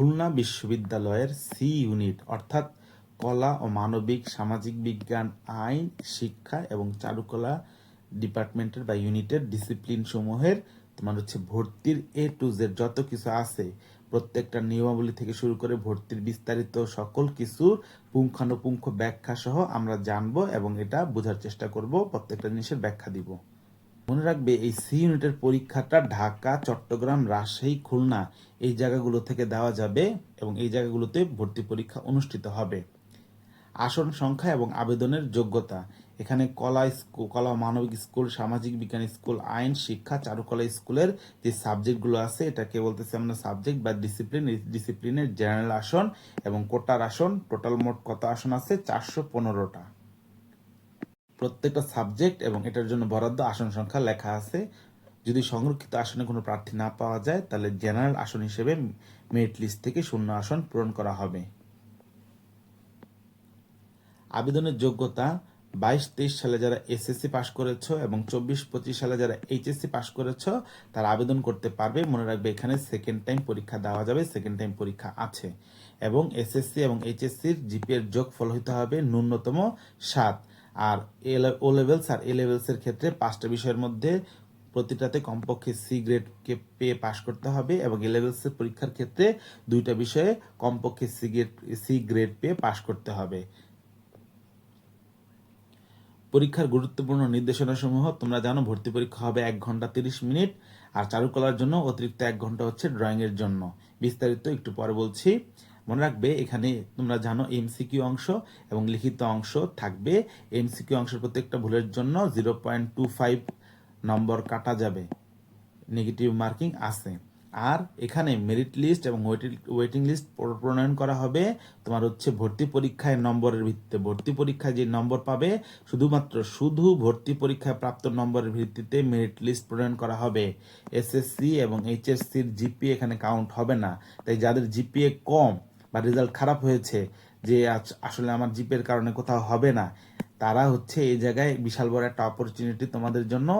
খুলনা বিশ্ববিদ্যালয়ের C unit, অর্থাৎ কলা ও মানবিক, সামাজিক বিজ্ঞান, আইন, শিক্ষা এবং চারুকলা ডিপার্টমেন্টের বা ইউনিটের ডিসিপ্লিন সমূহের তোমার হচ্ছে ভর্তির এ টু জেড যত কিছু আছে, প্রত্যেকটা নিয়মাবলী থেকে শুরু করে ভর্তির বিস্তারিত সকল কিছু পুঙ্খানুপুঙ্খ ব্যাখ্যা সহ আমরা জানব এবং এটা বোঝার চেষ্টা করব, প্রত্যেকটা জিনিসের ব্যাখ্যা দিব। মনে রাখবে এই সি ইউনিটের পরীক্ষাটা ঢাকা, চট্টগ্রাম, রাজশাহী, খুলনা এই জায়গাগুলো থেকে দেওয়া যাবে এবং এই জায়গাগুলোতে ভর্তি পরীক্ষা অনুষ্ঠিত হবে। আসন সংখ্যা এবং আবেদনের যোগ্যতা। এখানে কলা স্কুল কলা মানবিক স্কুল, সামাজিক বিজ্ঞান স্কুল, আইন, শিক্ষা, চারুকলা স্কুলের যে সাবজেক্টগুলো আছে, এটাকে বলতেছি আমরা সাবজেক্ট বা ডিসিপ্লিন ডিসিপ্লিনের জেনারেল আসন এবং কোটার আসন, টোটাল মোট কত আসন আছে? চারশো পনেরোটা। প্রত্যেকটা সাবজেক্ট এবং এটার জন্য বরাদ্দ আসন সংখ্যা লেখা আছে। যদি সংরক্ষিত আসনে কোনো প্রার্থী না পাওয়া যায়, তাহলে জেনারেল আসন হিসেবে মেরিট লিস্ট থেকে শূন্য আসন পূরণ করা হবে। আবেদনের যোগ্যতা, বাইশ তেইশ সালে যারা এসএসসি পাশ করেছ এবং চব্বিশ পঁচিশ সালে যারা এইচএসসি পাশ করেছ, তারা আবেদন করতে পারবে। মনে রাখবে এখানে সেকেন্ড টাইম পরীক্ষা দেওয়া যাবে সেকেন্ড টাইম পরীক্ষা আছে। এবং এসএসসি এবং এইচএসসির জিপিএর যোগফল হইতে হবে ন্যূনতম সাত। আর ও লেভেলস আর এ লেভেলসের ক্ষেত্রে পাঁচটা বিষয়ের মধ্যে প্রতিটাতে কমপক্ষে সি গ্রেডকে পেয়ে পাশ করতে হবে এবং এ লেভেলসের পরীক্ষার ক্ষেত্রে দুইটা বিষয়ে কমপক্ষে সি গ্রেড সি গ্রেড পেয়ে পাশ করতে হবে। পরীক্ষার গুরুত্বপূর্ণ নির্দেশনাসমূহ তোমরা জানো, ভর্তি পরীক্ষা হবে এক ঘণ্টা তিরিশ মিনিট আর চারুকলার জন্য অতিরিক্ত এক ঘণ্টা হচ্ছে ড্রয়িং এর জন্য। বিস্তারিত একটু পরে বলছি। মনে রাখবে, এখানে তোমরা জানো এমসিকিউ অংশ এবং লিখিত অংশ থাকবে। এমসিকিউ অংশের প্রত্যেকটা ভুলের জন্য জিরো পয়েন্ট টু ফাইভ নম্বর কাটা যাবে। নেগেটিভ মার্কিং আছে। আর এখানে মেরিট লিস্ট এবং ওয়েটিং লিস্ট প্রণয়ন করা হবে। তোমার হচ্ছে ভর্তি পরীক্ষায় নম্বরের ভিত্তিতে। ভর্তি পরীক্ষায় যে নম্বর পাবে, শুধুমাত্র শুধু ভর্তি পরীক্ষায় প্রাপ্ত নম্বরের ভিত্তিতে মেরিট লিস্ট প্রণয়ন করা হবে। এসএসসি এবং এইচএসসির জিপিএ এখানে কাউন্ট হবে না। তাই যাদের জিপিএ কম বা রেজাল্ট খারাপ হয়েছে যে আসলে আমার জিপের কারণে কোথাও হবে না, তারা হচ্ছে এই জায়গায় বিশাল বড় একটা অপরচুনিটি তোমাদের জন্য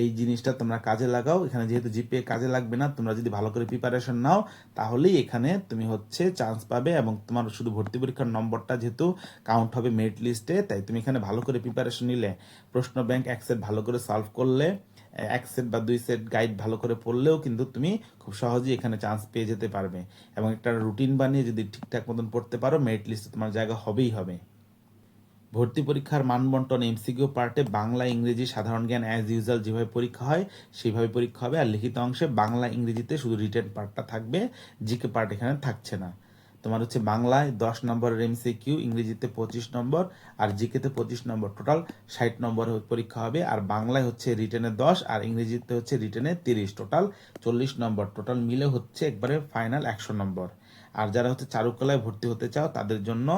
এই জিনিসটা তোমরা কাজে লাগাও। এখানে যেহেতু জিপে কাজে লাগবে না, তোমরা যদি ভালো করে প্রিপারেশন নাও, তাহলেই এখানে তুমি হচ্ছে চান্স পাবে এবং তোমার শুধু ভর্তি পরীক্ষার নম্বরটা যেহেতু কাউন্ট হবে মেরিট লিস্টে তাই তুমি এখানে ভালো করে প্রিপারেশন নিলে, প্রশ্ন ব্যাংক এক সেট ভালো করে সলভ করলে এক সেট বা দুই সেট গাইড ভালো করে পড়লেও কিন্তু তুমি খুব সহজেই এখানে চান্স পেয়ে যেতে পারবে। এবং একটা রুটিন বানিয়ে যদি ঠিকঠাক মতন পড়তে পারো মেরিট লিস্টে তোমার জায়গা হবেই হবে। ভর্তি পরীক্ষার মানবন্টন এমসিকিউ পার্টে বাংলা, ইংরেজি, সাধারণ জ্ঞান অ্যাজ ইউজুয়াল যেভাবে পরীক্ষা হয় সেইভাবে পরীক্ষা হবে। আর লিখিত অংশে বাংলা, ইংরেজিতে শুধু রিটেন পার্টটা থাকবে জিকে পার্ট এখানে থাকছে না। তোমার হচ্ছে বাংলায় দশ নম্বরের এমসিকিউ ইংরেজিতে পঁচিশ নম্বর, আর জিকেতে পঁচিশ নম্বর। টোটাল ষাট নম্বরের পরীক্ষা হবে, আর বাংলায় হচ্ছে রিটেনে দশ, আর ইংরেজিতে হচ্ছে রিটেনে তিরিশ। টোটাল চল্লিশ নম্বর। টোটাল মিলে হচ্ছে একবারে ফাইনাল একশো নম্বর। আর যারা হচ্ছে চারুকলায় ভর্তি হতে চাও, তাদের জন্য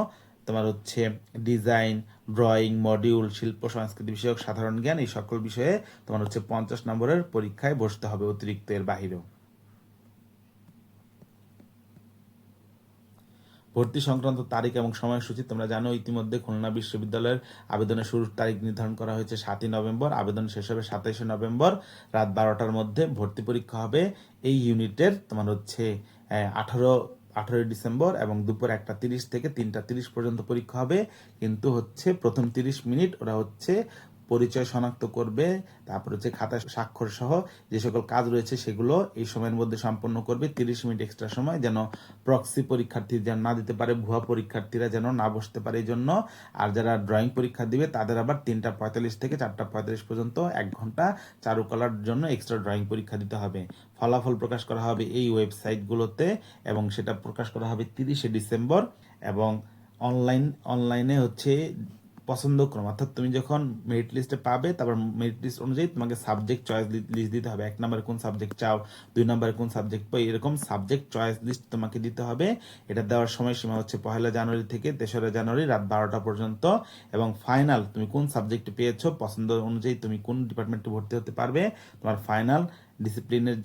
তোমার হচ্ছে ডিজাইন ড্রয়িং মডিউল শিল্প, সংস্কৃতি বিষয়ক সাধারণ জ্ঞান, এই সকল বিষয়ে তোমার হচ্ছে পঞ্চাশ নম্বরের পরীক্ষায় বসতে হবে অতিরিক্ত এর বাহিরেও। ভর্তি সংক্রান্ত তারিখ এবং সময়সূচি, তোমরা জানো ইতিমধ্যে খুলনা বিশ্ববিদ্যালয়ের আবেদনের শুরুর তারিখ নির্ধারণ করা হয়েছে সাতই নভেম্বর। আবেদন শেষ হবে সাতাইশে নভেম্বর, রাত বারোটার মধ্যে ভর্তি পরীক্ষা হবে এই ইউনিটের, তোমার হচ্ছে আঠারো, আঠারোই ডিসেম্বর এবং দুপুর একটা তিরিশ থেকে তিনটা তিরিশ পর্যন্ত পরীক্ষা হবে। কিন্তু হচ্ছে প্রথম তিরিশ মিনিট ওরা হচ্ছে পরিচয় শনাক্ত করবে, তারপর হচ্ছে খাতা স্বাক্ষর সহ যে সকল কাজ রয়েছে সেগুলো এই সময়ের মধ্যে সম্পন্ন করবে। তিরিশ মিনিট এক্সট্রা সময় যেন প্রক্সি পরীক্ষার্থী যেন না দিতে পারে, ভুয়া পরীক্ষার্থীরা যেন না বসতে পারে এই জন্য আর যারা ড্রয়িং পরীক্ষা দিবে, তাদের আবার তিনটা পঁয়তাল্লিশ থেকে চারটা পঁয়তাল্লিশ পর্যন্ত এক ঘণ্টা চারুকলার জন্য এক্সট্রা ড্রয়িং পরীক্ষা দিতে হবে। ফলাফল প্রকাশ করা হবে এই ওয়েবসাইটগুলোতে এবং সেটা প্রকাশ করা হবে তিরিশে ডিসেম্বর এবং অনলাইন অনলাইনে হচ্ছে পছন্দক্রম অর্থাৎ তুমি যখন মেরিট লিস্টে পাবে, তারপর মেরিট লিস্ট অনুযায়ী তোমাকে সাবজেক্ট চয়েস লিস্ট দিতে হবে। এক নম্বরে কোন সাবজেক্ট চাও, দুই নম্বরে কোন সাবজেক্ট পাই এরকম সাবজেক্ট চয়েস লিস্ট তোমাকে দিতে হবে। এটা দেওয়ার সময়সীমা হচ্ছে পহেলা জানুয়ারি থেকে তেসরা জানুয়ারি রাত বারোটা পর্যন্ত এবং ফাইনাল তুমি কোন সাবজেক্ট পেয়েছ, পছন্দ অনুযায়ী তুমি কোন ডিপার্টমেন্টে ভর্তি হতে পারবে, তোমার ফাইনাল ডিসিপ্লিনের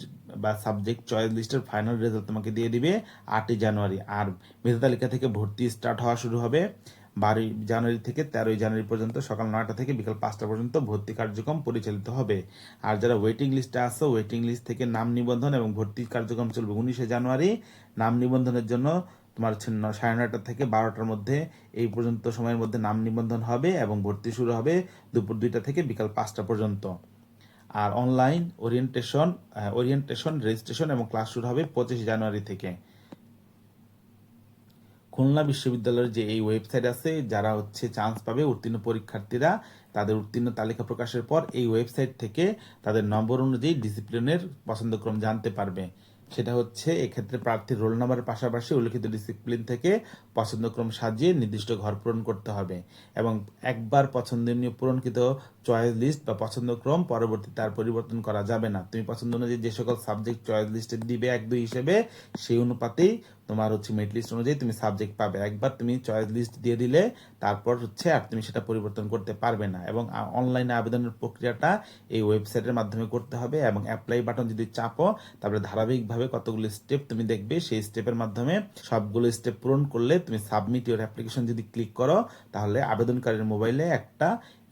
বা সাবজেক্ট চয়েস লিস্টের ফাইনাল রেজাল্ট তোমাকে দিয়ে দিবে আটই জানুয়ারি। আর মেধা তালিকা থেকে ভর্তি স্টার্ট হওয়া শুরু হবে। বারোই জানুয়ারি থেকে তেরোই জানুয়ারি পর্যন্ত সকাল নয়টা থেকে বিকাল পাঁচটা পর্যন্ত ভর্তি কার্যক্রম পরিচালিত হবে। আর যারা ওয়েটিং লিস্টে আসো ওয়েটিং লিস্ট থেকে নাম নিবন্ধন এবং ভর্তি কার্যক্রম চলবে উনিশে জানুয়ারি, নাম নিবন্ধনের জন্য তোমার হচ্ছে সাড়ে নয়টা থেকে বারোটার মধ্যে এই পর্যন্ত সময়ের মধ্যে নাম নিবন্ধন হবে এবং ভর্তি শুরু হবে দুপুর দুইটা থেকে বিকাল পাঁচটা পর্যন্ত। আর অনলাইন ওরিয়েন্টেশন ওরিয়েন্টেশন রেজিস্ট্রেশন এবং ক্লাস শুরু হবে পঁচিশে জানুয়ারি থেকে। খুলনা বিশ্ববিদ্যালয়ের যে এই ওয়েবসাইট আছে, যারা হচ্ছে চান্স পাবে উত্তীর্ণ পরীক্ষার্থীরা, তাদের উত্তীর্ণ তালিকা প্রকাশের পর এই ওয়েবসাইট থেকে তাদের নম্বর অনুযায়ী ডিসিপ্লিনের পছন্দক্রম জানতে পারবে। সেটা হচ্ছে এক্ষেত্রে প্রার্থীর রোল নাম্বারের পাশাপাশি উল্লিখিত ডিসিপ্লিন থেকে পছন্দক্রম সাজিয়ে নির্দিষ্ট ঘর পূরণ করতে হবে এবং একবার পছন্দনীয় পূরণকৃত চয়েস লিস্ট বা পছন্দক্রম পরবর্তী তার পরিবর্তন করা যাবে না। তুমি পছন্দ অনুযায়ী যে সকল সাবজেক্ট চয়েস লিস্টে দিবে এক দুই হিসেবে, সেই অনুপাতেই তোমার হচ্ছে মেরিট লিস্ট অনুযায়ী তুমি সাবজেক্ট পাবে। একবার তুমি চয়েস লিস্ট দিয়ে দিলে তারপর হচ্ছে আর তুমি সেটা পরিবর্তন করতে পারবে না এবং অনলাইনে আবেদনের প্রক্রিয়াটা এই ওয়েবসাইটের মাধ্যমে করতে হবে এবং অ্যাপ্লাই বাটন যদি চাপো তারপরে ধারাবাহিকভাবে কতগুলো স্টেপ তুমি দেখবে, সেই স্টেপের মাধ্যমে সবগুলো স্টেপ পূরণ করলে তুমি সাবমিট ইউর অ্যাপ্লিকেশন যদি ক্লিক করো, তাহলে আবেদনকারীর মোবাইলে একটা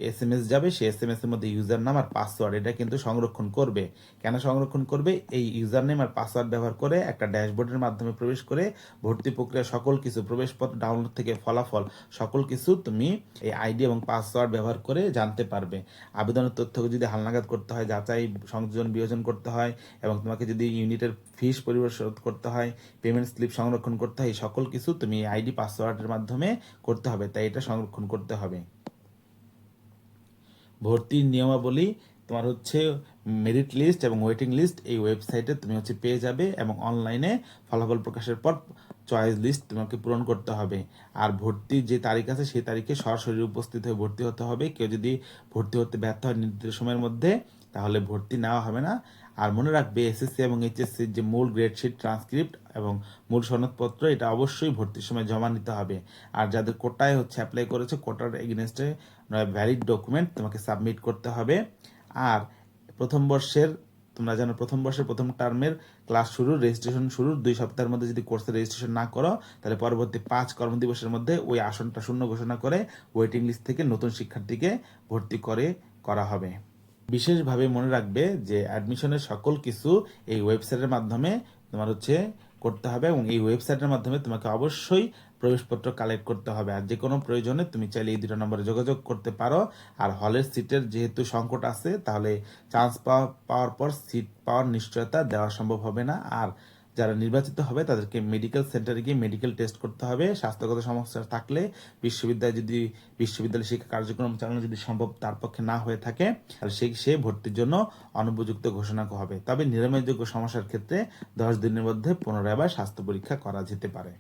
এস এম এস যাবে সেই এস এম এস এর মধ্যে ইউজার নাম আর পাসওয়ার্ড, এটা কিন্তু সংরক্ষণ করবে। কেন সংরক্ষণ করবে? এই ইউজার নেম আর পাসওয়ার্ড ব্যবহার করে একটা ড্যাশবোর্ডের মাধ্যমে প্রবেশ করে ভর্তি প্রক্রিয়া সকল কিছু, প্রবেশপত্র ডাউনলোড থেকে ফলাফল, সকল কিছু তুমি এই আইডি এবং পাসওয়ার্ড ব্যবহার করে জানতে পারবে। আবেদনের তথ্য যদি হালনাগাদ করতে হয়, যাচাই, সংযোজন, বিয়োজন করতে হয় এবং তোমাকে যদি ইউনিটের ফিস পরিশোধ করতে হয়, পেমেন্ট স্লিপ সংরক্ষণ করতে হয় সকল কিছু তুমি আইডি, পাসওয়ার্ডের মাধ্যমে করতে হবে, তাই এটা সংরক্ষণ করতে হবে। ভর্তির নিয়মাবলী তোমার হচ্ছে মেরিট লিস্ট এবং ওয়েটিং লিস্ট এই ওয়েবসাইটে তুমি হচ্ছে পেয়ে যাবে এবং অনলাইনে ফলাফল প্রকাশের পর চয়েস লিস্ট তোমাকে পূরণ করতে হবে। আর ভর্তির যে তারিখ আছে সেই তারিখে সরাসরি উপস্থিত হয়ে ভর্তি হতে হবে। কেউ যদি ভর্তি হতে ব্যর্থ হয় নির্দিষ্ট সময়ের মধ্যে, তাহলে ভর্তি নেওয়া হবে না। আর মনে রাখবে এসএসসি এবং এইচএসসির যে মূল গ্রেড শিট ট্রান্সক্রিপ্ট এবং মূল সনদপত্র, এটা অবশ্যই ভর্তির সময় জমা নিতে হবে। আর যাদের কোটায় হচ্ছে অ্যাপ্লাই করেছে, কোটার এগেনস্টে ভ্যালিড ডকুমেন্ট তোমাকে সাবমিট করতে হবে। আর প্রথম বর্ষের, তোমরা জানো প্রথম বর্ষের প্রথম টার্মের ক্লাস শুরু রেজিস্ট্রেশন শুরুর দুই সপ্তাহের মধ্যে যদি কোর্সে রেজিস্ট্রেশন না করো, তাহলে পরবর্তী পাঁচ কর্মদিবসের মধ্যে ওই আসনটা শূন্য ঘোষণা করে ওয়েটিং লিস্ট থেকে নতুন শিক্ষার্থীকে ভর্তি করে, করা হবে। বিশেষভাবে মনে রাখবে যে অ্যাডমিশনের সকল কিছু এই ওয়েবসাইটের মাধ্যমে তোমার হচ্ছে করতে হবে এবং এই ওয়েবসাইটের মাধ্যমে তোমাকে অবশ্যই প্রবেশপত্র কালেক্ট করতে হবে। আর যে কোনো প্রয়োজনে তুমি চাইলে এই দুটো নম্বরে যোগাযোগ করতে পারো। আর হলের সিটের যেহেতু সংকট আছে, তাহলে চান্স পাওয়া, পাওয়ার পর সিট পাওয়ার নিশ্চয়তা দেওয়া সম্ভব হবে না। আর যারা নির্বাচিত হবে, তাদেরকে মেডিকেল সেন্টারে গিয়ে মেডিকেল টেস্ট করতে হবে। স্বাস্থ্যগত সমস্যা থাকলে বিশ্ববিদ্যালয় যদি, বিশ্ববিদ্যালয় শিক্ষা কার্যক্রম চালানো যদি সম্ভব তার পক্ষে না হয়ে থাকে, তাহলে সেই সে ভর্তির জন্য অনুপযুক্ত ঘোষণা হবে। তবে নিরাময়যোগ্য সমস্যার ক্ষেত্রে দশ দিনের মধ্যে পুনরায় আবার স্বাস্থ্য পরীক্ষা করা যেতে পারে।